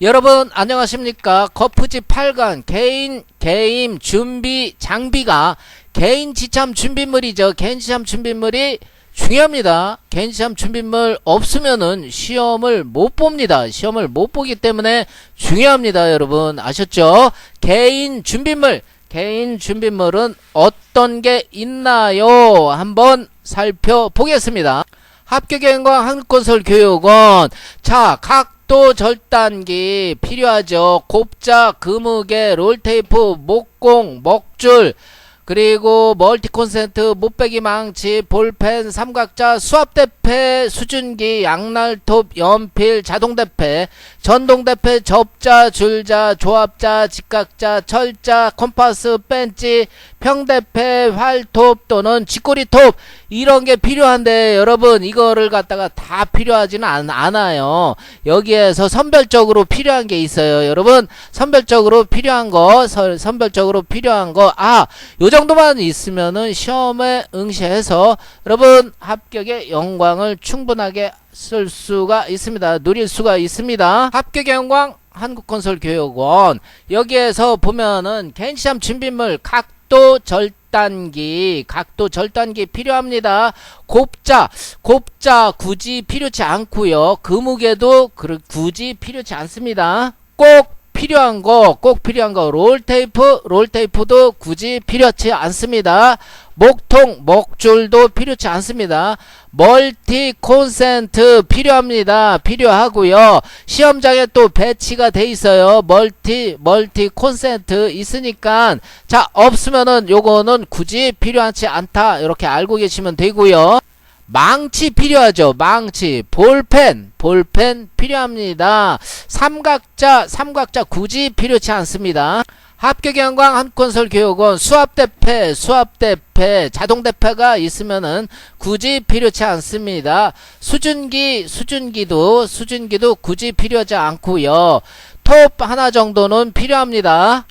여러분 안녕하십니까? 거푸지 8관 개인 게임 준비 장비가 개인 지참 준비물이죠. 개인 지참 준비물이 중요합니다. 개인 지참 준비물 없으면은 시험을 못 봅니다. 시험을 못 보기 때문에 중요합니다 여러분. 아셨죠? 개인 준비물 개인 준비물은 어떤 게 있나요? 한번 살펴보겠습니다. 합격행과 한국건설교육원. 자 각 도 절단기 필요하죠. 곱자 금무게 롤테이프 목공 먹줄 그리고 멀티 콘센트 못빼기 망치 볼펜 삼각자 수압대패 수준기 양날톱 연필 자동대패 전동대패 접자 줄자 조합자 직각자 철자 컴파스 벤치 평대패 활톱 또는 쥐꼬리톱 이런 게 필요한데 여러분 이거를 갖다가 다 필요하지는 않, 않아요. 여기에서 선별적으로 필요한 게 있어요 여러분. 선별적으로 필요한 거 서- 선별적으로 필요한 거 아 요 정도만 있으면은 시험에 응시해서 여러분 합격의 영광을 충분하게 쓸 수가 있습니다. 누릴 수가 있습니다. 합격의 영광 한국건설교육원. 여기에서 보면은 개인시험 준비물 각 도 절단기 각도 절단기 필요합니다. 곱자 곱자 굳이 필요치 않고요. 금무게도 그- 굳이 필요치 않습니다. 꼭 필요한 거, 꼭 필요한 거, 롤테이프, 롤테이프도 굳이 필요치 않습니다. 목통, 목줄도 필요치 않습니다. 멀티 콘센트 필요합니다. 필요하고요. 시험장에 또 배치가 돼 있어요. 멀티, 멀티 콘센트 있으니까 자, 없으면은 요거는 굳이 필요하지 않다. 이렇게 알고 계시면 되고요. 망치 필요하죠. 망치, 볼펜, 볼펜 필요합니다. 삼각자, 삼각자 굳이 필요치 않습니다. 합격영광 한건설교육원 수압대패, 수압대패, 자동대패가 있으면은 굳이 필요치 않습니다. 수준기, 수준기도, 수준기도 굳이 필요하지 않고요. 톱 하나 정도는 필요합니다.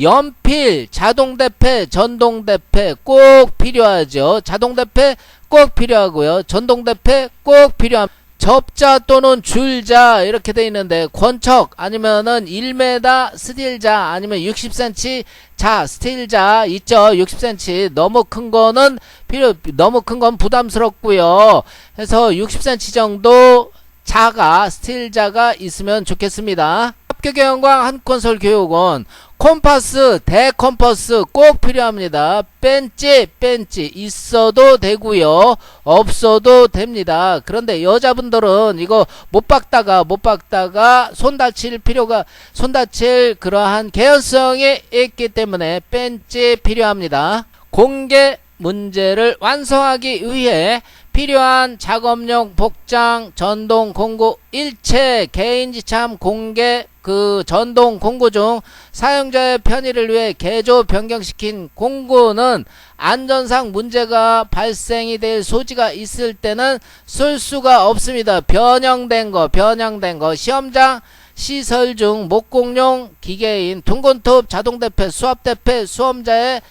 연필, 자동대패, 전동대패 꼭 필요하죠. 자동대패 꼭 필요하고요. 전동대패 꼭 필요함. 접자 또는 줄자 이렇게 돼 있는데 권척 아니면은 1m 스틸자 아니면 60cm 자 스틸자 있죠? 60cm 너무 큰 거는 필요 너무 큰 건 부담스럽고요. 해서 60cm 정도 자가 스틸자가 있으면 좋겠습니다 합격의 영광 한건설교육원 콤파스 대컴퍼스 꼭 필요합니다. 벤치 벤치 있어도 되고요. 없어도 됩니다. 그런데 여자분들은 이거 못 박다가 못 박다가 손 다칠 필요가 손 다칠 그러한 개연성이 있기 때문에 벤치 필요합니다. 공개 문제를 완성하기 위해 필요한 작업용 복장 전동 공구 일체 개인 지참 공개 그 전동 공구 중 사용자의 편의를 위해 개조 변경시킨 공구는 안전상 문제가 발생이 될 소지가 있을 때는 쓸 수가 없습니다. 변형된 거, 변형된 거 시험장 시설 중 목공용 기계인 둥근톱 자동대패 수압대패 수험자의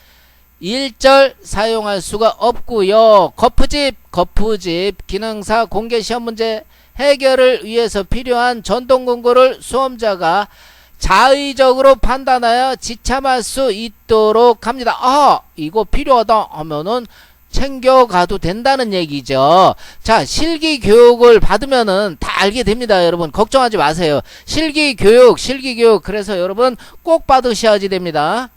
일절 사용할 수가 없고요. 거푸집, 거푸집 기능사 공개 시험 문제 해결을 위해서 필요한 전동 공구를 수험자가 자의적으로 판단하여 지참할 수 있도록 합니다. 아, 이거 필요하다 하면은 챙겨가도 된다는 얘기죠. 자, 실기 교육을 받으면은 다 알게 됩니다. 여러분, 걱정하지 마세요. 실기 교육, 실기 교육. 그래서 여러분 꼭 받으셔야지 됩니다.